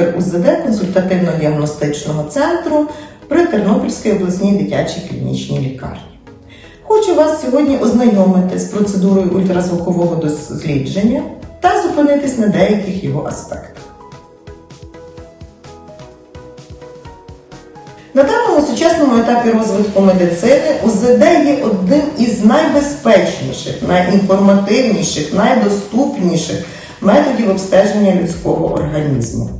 лікар УЗД консультативно-діагностичного центру при Тернопільській обласній дитячій клінічній лікарні. Хочу вас сьогодні ознайомити з процедурою ультразвукового дослідження та зупинитись на деяких його аспектах. На даному сучасному етапі розвитку медицини УЗД є одним із найбезпечніших, найінформативніших, найдоступніших методів обстеження людського організму.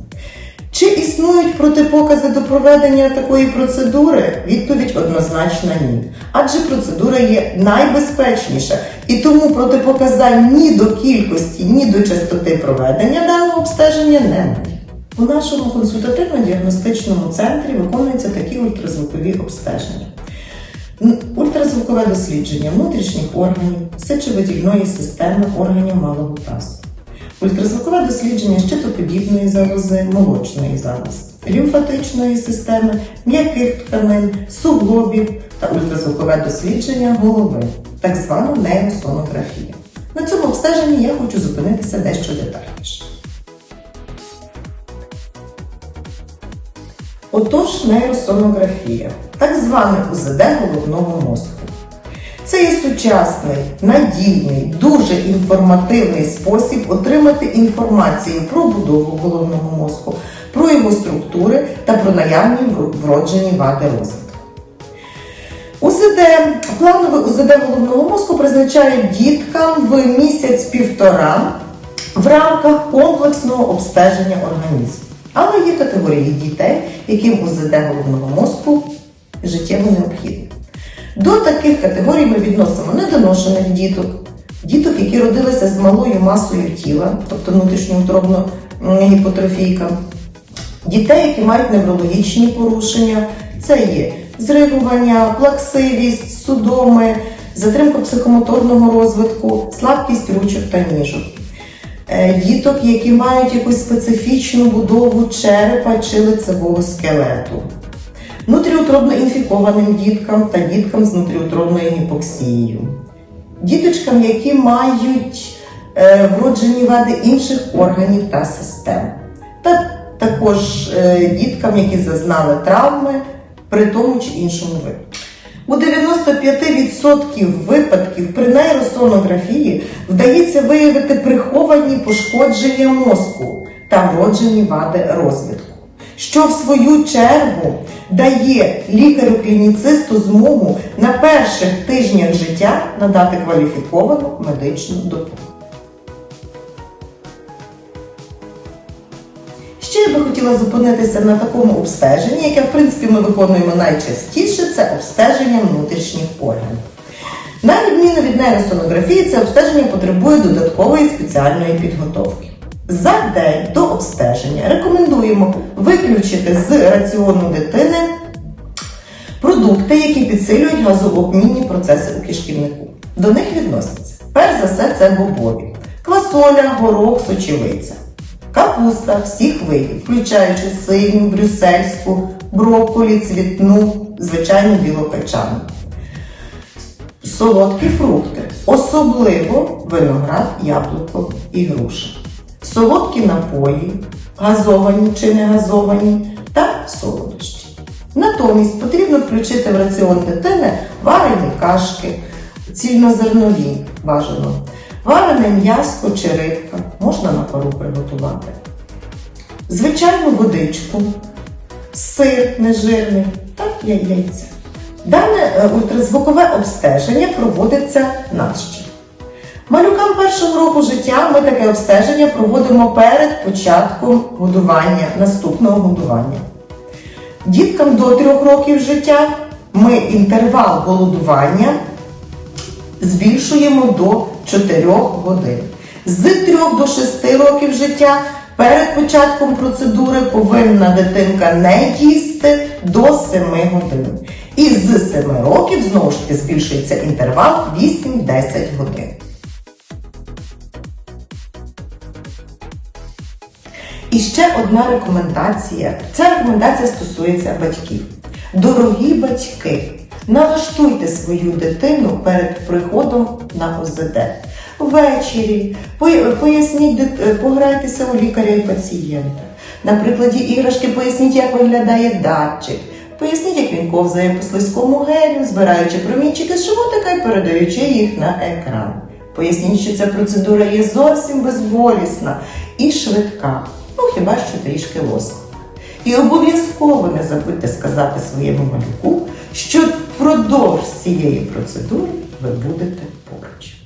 Чи існують протипокази до проведення такої процедури? Відповідь однозначно ні. Адже процедура є найбезпечніша і тому протипоказань ні до кількості, ні до частоти проведення даного обстеження немає. У нашому консультативно-діагностичному центрі виконуються такі ультразвукові обстеження. Ультразвукове дослідження внутрішніх органів, сечовидільної системи органів малого тазу. Ультразвукове дослідження щитоподібної залози, молочної залози, лімфатичної системи, м'яких тканин, суглобів та ультразвукове дослідження голови, так звана нейросонографія. На цьому обстеженні я хочу зупинитися дещо детальніше. Отож, нейросонографія, так зване УЗД головного мозку. Це є сучасний, надійний, дуже інформативний спосіб отримати інформацію про будову головного мозку, про його структури та про наявні вроджені вади розвитку. УЗД, планове УЗД головного мозку призначають діткам в місяць-півтора в рамках комплексного обстеження організму. Але є категорії дітей, яким УЗД головного мозку життєво необхідне. До таких категорій ми відносимо недоношених діток, діток, які родилися з малою масою тіла, тобто внутрішньоутробно м, гіпотрофійка, дітей, які мають неврологічні порушення, це є зригування, плаксивість, судоми, затримка психомоторного розвитку, слабкість ручок та ніжок. Е, Діток, які мають якусь специфічну будову черепа чи лицевого скелету внутріутробно інфікованим діткам та діткам з внутріутробною гіпоксією, діточкам, які мають е, вроджені вади інших органів та систем, та також е, діткам, які зазнали травми при тому чи іншому випадку. У 95% випадків при нейросонографії вдається виявити приховані пошкодження мозку та вроджені вади розвитку що в свою чергу дає лікарю-клініцисту змогу на перших тижнях життя надати кваліфіковану медичну допомогу. Ще я би хотіла зупинитися на такому обстеженні, яке, в принципі, ми виконуємо найчастіше, це обстеження внутрішніх органів. На відміну від нейросонографії, це обстеження потребує додаткової спеціальної підготовки. За день до обстеження. Рекомендуємо виключити з раціону дитини продукти, які підсилюють газообмінні процеси у кишківнику. До них відносяться. Перш за все це бобові, квасоля, горох, сочевиця, капуста всіх видів, включаючи синю, брюссельську, брокколі, цвітну, звичайну білопечану. Солодкі фрукти, особливо виноград, яблуко і груша солодкі напої, газовані чи не газовані та солодощі. Натомість потрібно включити в раціон дитини варені кашки, цільнозернові бажано, варене м'ясо чи рибка, можна на пару приготувати, звичайну водичку, сир нежирний та яйця. Дане е, ультразвукове обстеження проводиться нащо? Малюкам першого року життя ми таке обстеження проводимо перед початком годування, наступного годування. Діткам до 3 років життя ми інтервал голодування збільшуємо до 4 годин. З 3 до 6 років життя перед початком процедури повинна дитинка не їсти до 7 годин. І з 7 років знову ж таки збільшується інтервал 8-10 годин. І ще одна рекомендація. Ця рекомендація стосується батьків. Дорогі батьки, налаштуйте свою дитину перед приходом на ОЗД. Ввечері поясніть, е, пограйтеся у лікаря і пацієнта. На прикладі іграшки поясніть, як виглядає датчик. Поясніть, як він ковзає по слизькому гелю, збираючи промінчики з животика і передаючи їх на екран. Поясніть, що ця процедура є зовсім безболісна і швидка, ну хіба що трішки лоскова. І обов'язково не забудьте сказати своєму малюку, що впродовж цієї процедури ви будете поруч.